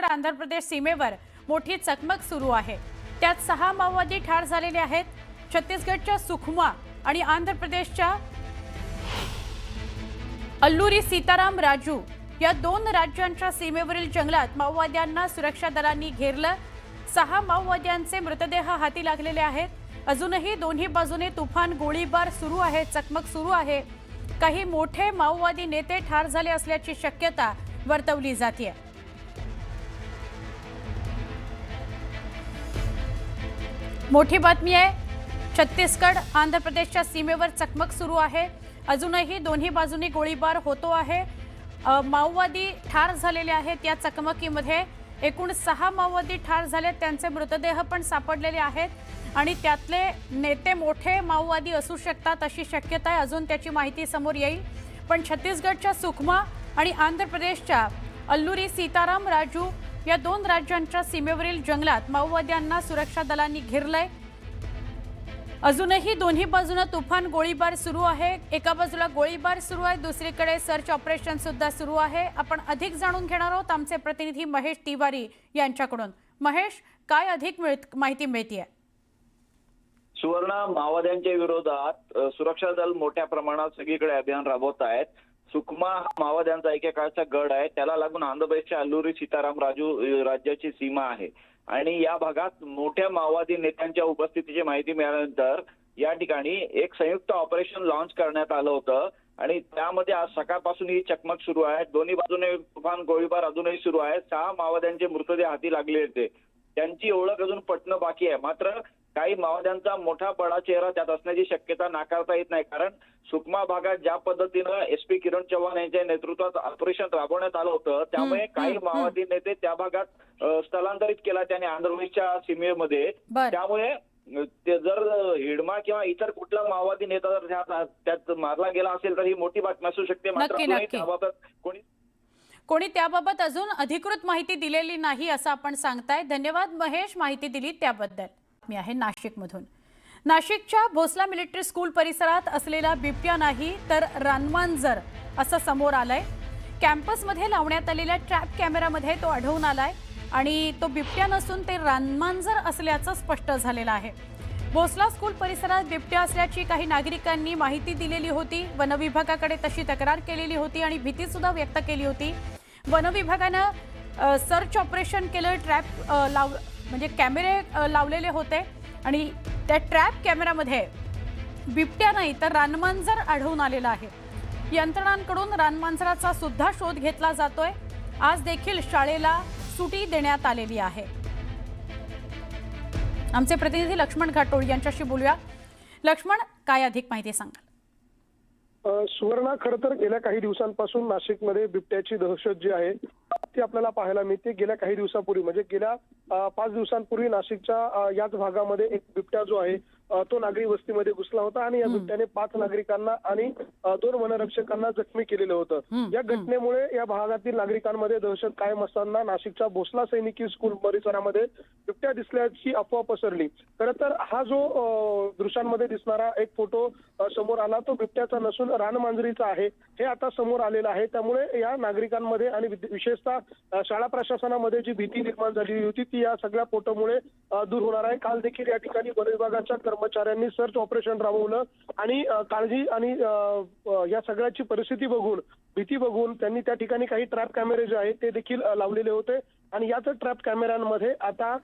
छत्तीसगड आंध्र प्रदेश सीमेवर मोठी चकमक सुरू आहे. त्यात सहा माओवादी ठार झालेले आहेत. छत्तीसगडच्या सुखमा आणि आंध्र प्रदेशच्या अल्लुरी सीताराम राजू या दोन राज्यांच्या सीमेवरील जंगलात माओवाद्यांना सुरक्षा दलांनी घेरलं. सहा माओवाद्यांचे मृतदेह हाती लागलेले आहेत. अजूनही दोन्ही बाजूने तुफान गोळीबार सुरू आहे चकमक सुरू आहे. काही मोठे माओवादी नेते ठार झाले असल्याची शक्यता वर्तवली जाते मोठी बातमी आहे. छत्तीसगड आंध्र प्रदेशच्या सीमेवर चकमक सुरू आहे. अजूनही दोन्ही बाजूनी गोळीबार होतो आहे. माओवादी ठार झालेले आहेत या चकमकीमध्ये. एकूण सहा माओवादी ठार झालेत त्यांचे मृतदेह पण सापडलेले आहेत. आणि त्यातले नेते मोठे माओवादी असू शकतात अशी शक्यता आहे अजून त्याची माहिती समोर येईल. पण छत्तीसगडच्या सुखमा आणि आंध्र प्रदेशच्या अल्लुरी सीताराम राजू या दोन राज्यांच्या सीमेवरील जंगलात माओवाद्यांना सुरक्षा दलांनी घेरलंय. अजूनही दोन्ही बाजूनं तुफान गोळीबार सुरू आहे. एका बाजूला गोळीबार सुरू आहे. दुसरीकडे सर्च ऑपरेशन सुद्धा सुरू आहे. आपण अधिक जाणून घेणार आहोत आमचे प्रतिनिधी महेश तिवारी यांच्याकडून. महेश काय अधिक मिळत माहिती मिळतीये? सुवर्ण माओवाद्यांच्या विरोधात सुरक्षा दल मोठ्या प्रमाणात सगळीकडे अभियान राबवत आहेत. सुकमा हा माओवाद्यांचा एकेकाळचा गड आहे त्याला लागून आंध्र प्रदेशच्या अल्लुरी सीताराम राजू राज्याची सीमा आहे. आणि या भागात मोठ्या माओवादी नेत्यांच्या उपस्थितीची माहिती मिळाल्यानंतर या ठिकाणी एक संयुक्त ऑपरेशन लॉन्च करण्यात आलं होतं. आणि त्यामध्ये आज सकाळपासून ही चकमक सुरू आहे. दोन्ही बाजूने तुफान गोळीबार अजूनही सुरू आहे. सहा माओवाद्यांचे मृतदेह हाती लागले होते. त्यांची ओळख अजून पटणं बाकी आहे. मात्र काही माओवाद्यांचा मोठा बडा चेहरा त्यात असण्याची शक्यता नाकारता येत नाही. कारण सुकमा भागात ज्या पद्धतीनं एस पी किरण चव्हाण यांच्या नेतृत्वात ऑपरेशन राबवण्यात आलं होतं त्यामुळे काही माओवादी नेते त्या भागात स्थलांतरित केला त्याने आंध्र प्रदेशच्या सीमेमध्ये त्यामुळे ते जर हिडमा किंवा इतर कुठला माओवादी नेता जर त्यात- मारला गेला असेल तर ही मोठी बातमी असू शकते. मात्र. त्याबाबत कोणी कोणी त्याबाबत अजून अधिकृत माहिती दिलेली नाही असं आपण सांगताय. धन्यवाद महेश माहिती दिली त्याबद्दल. मी आहे नाशिकमधून. नाशिकच्या भोसला मिलिटरी स्कूल परिसरात असलेला बिबट्या नाही तर रानमांजर असं समोर आलंय. कॅम्पसमध्ये लावण्यात आलेल्या ट्रॅप कॅमेरामध्ये तो आढळून आलाय आणि तो बिबट्या नसून ते रानमांजर असल्याचं स्पष्ट झालेलं आहे. भोसला स्कूल परिसरात बिबट्या असल्याची काही नागरिकांनी माहिती दिलेली होती वनविभागाकडे तशी तक्रार केलेली होती आणि भीतीसुद्धा व्यक्त केली होती. वनविभागानं सर्च ऑपरेशन केलं ट्रॅप लाव म्हणजे कॅमेरे लावलेले होते आणि त्या ट्रॅप कॅमेरामध्ये बिबट्या नाही तर रानमांजर आढळून आलेला आहे. यंत्रणांकडून रानमांजराचा सुद्धा शोध घेतला जातोय. आज देखील शाळेला सुटी देण्यात आलेली आहे. आमचे प्रतिनिधी लक्ष्मण घाटोळ यांच्याशी बोलूया. लक्ष्मण काय अधिक माहिती सांगाल? सुवर्णा खरं तर गेल्या काही दिवसांपासून नाशिकमध्ये बिबट्याची दहशत जी आहे ती आपल्याला पाहायला मिळते. गेल्या काही दिवसापूर्वी म्हणजे गेल्या पाच दिवसांपूर्वी नाशिकच्या याच भागामध्ये एक बिबट्या जो आहे तो नागरी वस्तीमध्ये घुसला होता आणि या बिबट्याने पाच नागरिकांना आणि दोन वनरक्षकांना जखमी केलेलं होतं. या घटनेमुळे या भागातील नागरिकांमध्ये दहशत कायम असताना नाशिकच्या भोसला सैनिकी स्कूल परिसरामध्ये बिबट्या दिसल्याची अफवा पसरली. खरं तर हा जो दृश्यांमध्ये दिसणारा एक फोटो समोर आला तो बिबट्याचा नसून रानमांजरीचा आहे. हे आता समोर आलेलं आहे. त्यामुळे या नागरिकांमध्ये आणि विशेषतः शाळा प्रशासनामध्ये जी भीती निर्माण झालेली होती ती या सगळ्या फोटोमुळे दूर होणार आहे. काल देखील या ठिकाणी वन विभागाच्या कर्मचाऱ्यांनी सर्च ऑपरेशन राबवलं आणि काळजी आणि या सगळ्याची परिस्थिती बघून भीती बघून त्यांनी त्या ठिकाणी काही ट्रॅप कॅमेरे जे आहेत ते देखील लावलेले होते. आणि याच ट्रॅप कॅमेऱ्यांमध्ये आता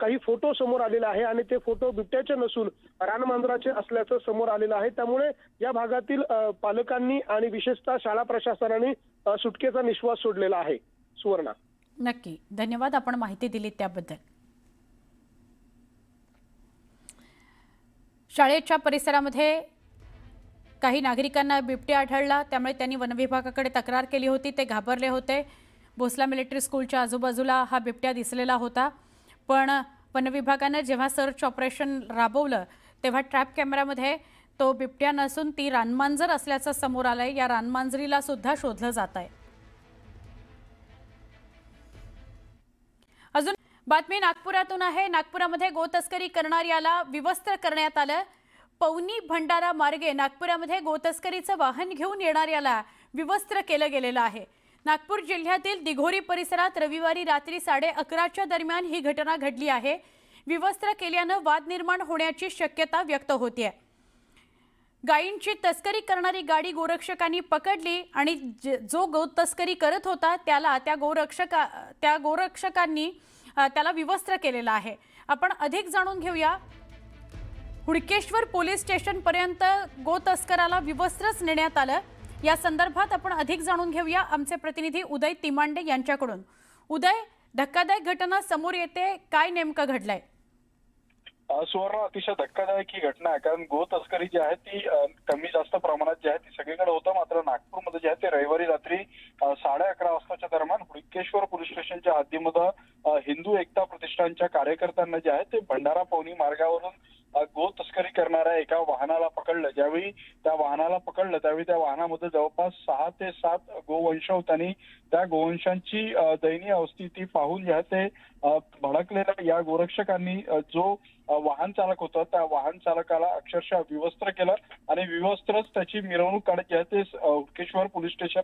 काही फोटो समोर आलेले आहे आणि ते फोटो बिबट्याचे नसून रानमांजराचे असल्याचं समोर आलेलं आहे. त्यामुळे या भागातील पालकांनी आणि विशेषतः शाळा प्रशासनाने सुटकेचा निश्वास सोडलेला आहे. सुवर्णा. नक्की. धन्यवाद आपण माहिती दिली त्याबद्दल. शाळेच्या परिसरामध्ये काही नागरिकांना बिबट्या आढळला. त्यामुळे त्यांनी वनविभागाकडे तक्रार केली होती. ते घाबरले होते. भोसला मिलिटरी स्कूलच्या आजूबाजूला हा बिबट्या दिसलेला होता. पण वनविभागानं जेव्हा सर्च ऑपरेशन राबवलं तेव्हा ट्रॅप कॅमेऱ्यामध्ये तो बिबट्या नसून ती रानमांजर असल्याचं समोर आलंय. या रानमांजरीला सुद्धा शोधलं जात आहे अजून बातमी नागपुरातून आहे. नागपुरामध्ये गोतस्करी करणाऱ्याला विवस्त्र करण्यात आलं. पवनी भंडारा मार्गे नागपुरामध्ये गोतस्करीचं वाहन घेऊन येणाऱ्याला विवस्त्र केलं गेलेलं आहे. नागपूर जिल्ह्यातील दिघोरी परिसरात रविवारी रात्री साडे अकराच्या दरम्यान ही घटना घडली आहे. विवस्त्र केल्यानं वाद निर्माण होण्याची शक्यता व्यक्त होतीये. गायींची तस्करी करणारी गाडी गोरक्षकांनी पकडली आणि ज- जो गो तस्करी करत होता त्याला त्या गोरक्षका त्या गोरक्षकांनी त्याला विवस्त्र केलेलं आहे. आपण अधिक जाणून घेऊया. हुडकेश्वर पोलीस स्टेशनपर्यंत गो तस्कराला विवस्त्रच नेण्यात आलं. या संदर्भात आपण अधिक जाणून घेऊया आमचे प्रतिनिधी उदय तिमांडे यांच्याकडून. उदय धक्कादायक घटना समोर येते. काय नेमकं घडलंय? सुवर्ण अतिशय धक्कादायक ही घटना आहे. कारण गो तस्करी जी आहे ती कमी जास्त प्रमाणात जी आहे ती सगळीकडे होतं. मात्र नागपूरमध्ये जे आहे ते रविवारी रात्री साडे अकरा वाजताच्या दरम्यान हुडकेश्वर पोलीस स्टेशनच्या हद्दीमध्ये हिंदू एकता प्रतिष्ठानच्या कार्यकर्त्यांना जे आहे ते भंडारा पवनी मार्गावरून गो तस्करी करणाऱ्या एका वाहनाला पकडलं. ज्यावेळी त्या वाहनाला पकडलं त्यावेळी त्या वाहनामध्ये जवळपास सहा ते सात गोवंश होते आणि त्या गोवंशांची दयनीय अवस्थिती पाहून जे आहे ते भडकलेल्या या गोरक्षकांनी जो वाहन चालक होता त्या वाहन चालकाला अक्षरशः विवस्त्र केलं आणि विवस्त्रच त्याची मिरवणूक काढत जे आहे ते हुकेश्वर पोलीस स्टेशन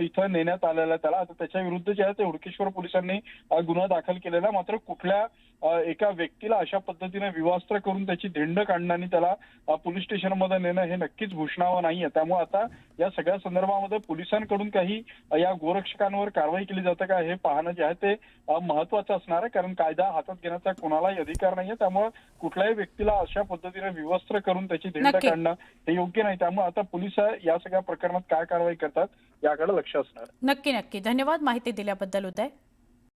इथं नेण्यात आलेलं आहे. त्याला आता त्याच्या विरुद्ध जे आहे ते हुडकेश्वर पोलिसांनी गुन्हा दाखल केलेला आहे. मात्र कुठल्या एका व्यक्तीला अशा पद्धतीने विवस्त्र करून त्याची धिंड काढणं आणि त्याला पोलीस स्टेशनमध्ये नेणं हे नक्कीच भूषणावं नाहीये. त्यामुळे आता या सगळ्या संदर्भामध्ये पोलिसांकडून काही या गोरक्षकांवर कारवाई केली जाते का हे पाहणं जे आहे ते महत्वाचं असणार आहे. कारण कायदा हातात घेण्याचा कोणालाही अधिकार नाहीये. त्यामुळे कुठल्याही व्यक्तीला अशा पद्धतीने विवस्त्र करून त्याची धिंड. काढणं हे योग्य नाही. त्यामुळे आता पोलीस या सगळ्या प्रकरणात काय कारवाई करतात याकडे लक्ष असणार. नक्की नक्की. धन्यवाद माहिती दिल्याबद्दल उदय.